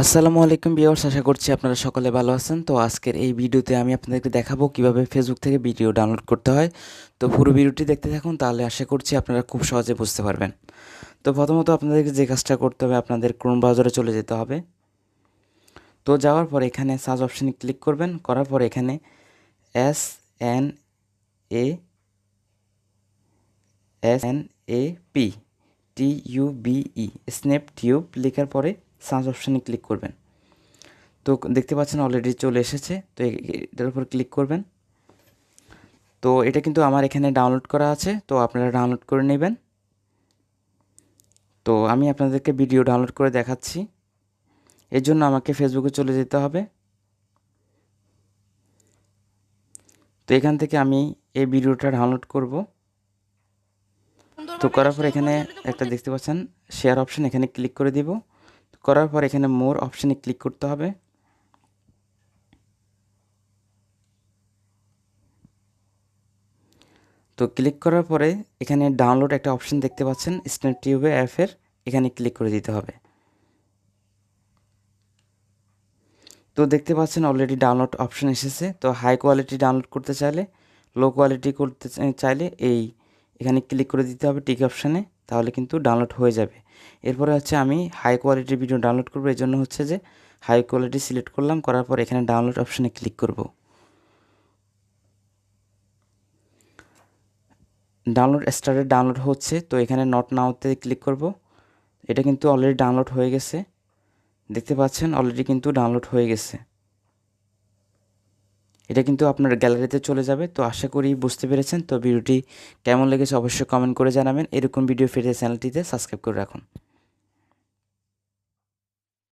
আসসালামু আলাইকুম ভিউয়ার্স, আশা করছি আপনারা সকলে ভালো আছেন। তো আজকের এই ভিডিওতে আমি আপনাদেরকে দেখাবো কীভাবে ফেসবুক থেকে ভিডিও ডাউনলোড করতে হয়। তো পুরো ভিডিওটি দেখতে থাকুন, তাহলে আশা করছি আপনারা খুব সহজে বুঝতে পারবেন। তো প্রথমত আপনাদেরকে যে কাজটা করতে হবে, আপনাদের ক্রোম ব্রাউজারে চলে যেতে হবে। তো যাওয়ার পর এখানে সার্চ অপশানে ক্লিক করবেন, করার পর এখানে S N A S N A P T U B E snap tube লেখার পরে সার্চ অপশানে ক্লিক করবেন। তো দেখতে পাচ্ছেন অলরেডি চলে এসেছে, তো এটার উপর ক্লিক করবেন। তো এটা কিন্তু আমার এখানে ডাউনলোড করা আছে, তো আপনারা ডাউনলোড করে নেবেন। তো আমি আপনাদেরকে ভিডিও ডাউনলোড করে দেখাচ্ছি। এর জন্য আমাকে ফেসবুকে চলে যেতে হবে। তো এখান থেকে আমি এই ভিডিওটা ডাউনলোড করব। তো করার পর এখানে একটা দেখতে পাচ্ছেন শেয়ার অপশন এখানে ক্লিক করে দিব। করার পর এখানে মোর অপশানে ক্লিক করতে হবে। তো ক্লিক করার পরে এখানে ডাউনলোড একটা অপশান দেখতে পাচ্ছেন স্ন্যাপ টিউবে অ্যাপের এখানে ক্লিক করে দিতে হবে। তো দেখতে পাচ্ছেন অলরেডি ডাউনলোড অপশান এসেছে। তো হাই কোয়ালিটি ডাউনলোড করতে চাইলে লো কোয়ালিটি করতে চাইলে এই এখানে ক্লিক করে দিতে হবে টিক অপশানে তাহলে কিন্তু ডাউনলোড হয়ে যাবে। এরপরে হচ্ছে আমি হাই কোয়ালিটির ভিডিও ডাউনলোড করব। এই জন্য হচ্ছে যে হাই কোয়ালিটি সিলেক্ট করলাম। করার পর এখানে ডাউনলোড অপশানে ক্লিক করব। ডাউনলোড স্টার্টেড ডাউনলোড হচ্ছে। তো এখানে নট নাওতে ক্লিক করব। এটা কিন্তু অলরেডি ডাউনলোড হয়ে গেছে। দেখতে পাচ্ছেন? অলরেডি কিন্তু ডাউনলোড হয়ে গেছে। এটা কিন্তু আপনার গ্যালারিতে চলে যাবে। তো আশা করি বুঝতে পেরেছেন। তো ভিডিওটি কেমন লেগেছে অবশ্যই কমেন্ট করে জানাবেন। এরকম ভিডিও ফিরে চ্যানেলটিতে সাবস্ক্রাইব করে রাখুন।